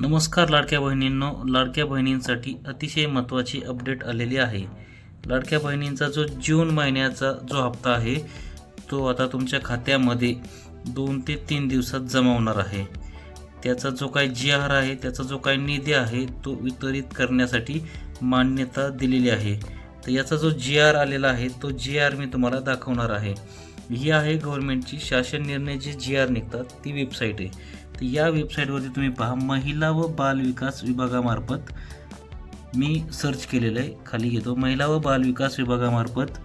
नमस्कार लाडक्या बहिणींनो लाडक्या बहिणींसाठी अतिशय महत्त्वाची अपडेट आलेली आहे. लाडक्या बहिणींचा जो जून महिन्याचा जो हप्ता आहे तो आता तुमच्या खात्यामध्ये दोन ते तीन दिवसात जमा होणार आहे. त्याचा जो काही जी आर आहे त्याचा जो काही निधी आहे तो वितरित करण्यासाठी मान्यता दिलेली आहे. तर याचा जो जी आर आलेला आहे तो जी आर मी तुम्हाला दाखवणार आहे. ही आहे गव्हर्नमेंटची शासन निर्णय जे जी आर निघतात ती वेबसाईट आहे. तर या वेबसाईटवरती तुम्ही पहा महिला व बाल विकास विभागामार्फत मी सर्च केलेलं आहे खाली घेतो. महिला व बाल विकास विभागामार्फत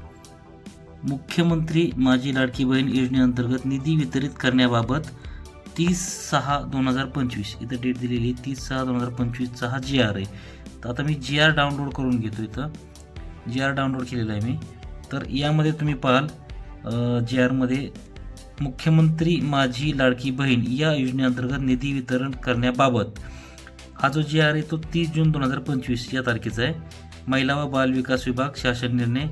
मुख्यमंत्री माझी लाडकी बहीण योजनेअंतर्गत निधी वितरित करण्याबाबत तीस सहा दोन हजार पंचवीस इथं डेट दिलेली आहे तीस सहा दोन हजार पंचवीसचा हा जी आर आहे. तर आता मी जी आर डाउनलोड करून घेतो इथं. जी आर डाउनलोड केलेला आहे मी. तर यामध्ये तुम्ही पाहाल जी आरमध्ये मुख्यमंत्री माझी लाडकी बहीण या योजनेअंतर्गत निधी वितरण करण्याबाबत हा जो जी आर आहे तो तीस जून दोन हजार पंचवीस या तारखेचा आहे. महिला व बाल विकास विभाग शासन निर्णय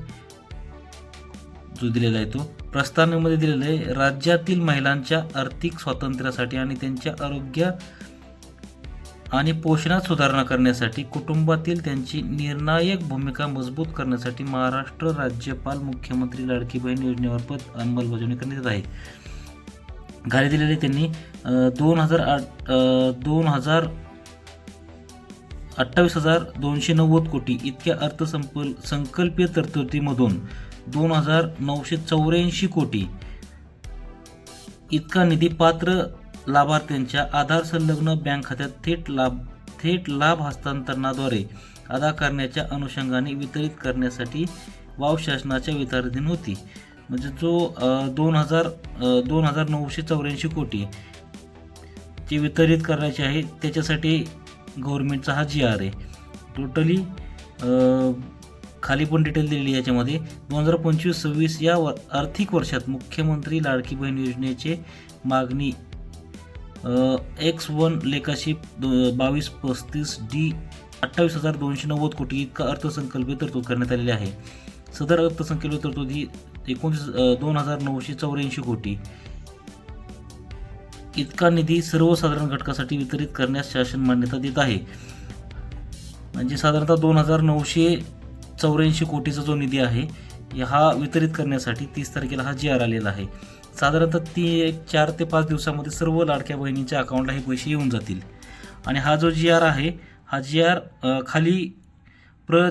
जो दिलेला आहे तो प्रस्तावनेमध्ये दिलेला आहे. राज्यातील महिलांच्या आर्थिक स्वातंत्र्यासाठी आणि त्यांच्या आरोग्य आणि पोषणात सुधारणा करण्यासाठी कुटुंबातील त्यांची निर्णायक भूमिका मजबूत करण्यासाठी महाराष्ट्र राज्यपाल मुख्यमंत्री लाडकी बहीण योजनेमार्फत अंमलबजावणी करण्यात येत आहे. घाली दिलेले त्यांनी दोन हजार आठ दोन हजार अठ्ठावीस हजार दोनशे नव्वद कोटी इतक्या अर्थसंपल संकल्पीय तरतुदीमधून दोन हजार नऊशे चौऱ्याऐंशी कोटी इतका निधी पात्र लाभार्थ्यांच्या आधार संलग्न बँक खात्यात थेट लाभ थेट लाभ हस्तांतरणाद्वारे अदा करण्याच्या अनुषंगाने वितरित करण्यासाठी वाव शासनाच्या वितरणाधीन होती. म्हणजे जो दोन हजार दोन हजार नऊशे चौऱ्याऐंशी कोटी जे वितरित करायचे आहे त्याच्यासाठी गव्हर्मेंटचा हा जी आर आहे. टोटली खाली पण डिटेल दिलेली याच्यामध्ये. दोन हजार पंचवीस सव्वीस या व आर्थिक वर्षात मुख्यमंत्री लाडकी बहीण योजनेचे मागणी एक्स वन लेखाशी बावीस पस्तीस डी अठ्ठावीस हजार दोनशे नव्वद कोटी इतका अर्थसंकल्पीय तरतूद करण्यात आलेली आहे. सदर अर्थसंकल्पीय तरतूद ही एकोणतीस दोन हजार नऊशे चौऱ्याऐंशी कोटी. इतका निधी सर्वसाधारण घटकासाठी वितरित करण्यास शासन मान्यता देत आहे. म्हणजे साधारणतः दोन हजार नऊशे चौऱ्याऐंशी कोटीचा जो निधी आहे हा वितरित करण्यासाठी तीस तारखेला हा जी आर आलेला आहे. साधारणतः ती एक चार ते पाच दिवसामध्ये सर्व लाडक्या बहिणींच्या अकाउंटला हे पैसे येऊन जातील. आणि हा जो जी आर आहे हा जी आर खाली प्र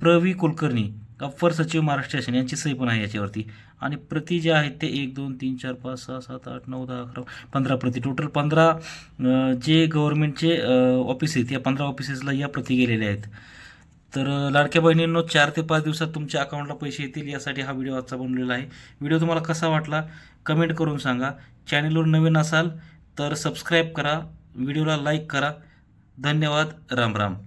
प्रवी कुलकर्णी अप्पर सचिव महाराष्ट्र शासन यांची सही पण आहे याच्यावरती. आणि प्रति जे आहेत ते एक दोन तीन चार पाच सहा सात आठ नऊ दहा अकरा पंधरा प्रति. टोटल पंधरा जे गव्हर्नमेंटचे ऑफिस आहेत या पंधरा ऑफिसेसला या प्रती गेलेल्या आहेत. तर लाडक्या बहिणींनो चार ते पाच दिवसात तुमच्या अकाउंटला पैसे येतील यासाठी हा व्हिडिओ आजचा बनवलेला आहे. व्हिडिओ तुम्हाला कसा वाटला कमेंट करून सांगा. चॅनलवर नवीन असाल तर सबस्क्राईब करा. व्हिडिओला लाईक करा. धन्यवाद. राम राम.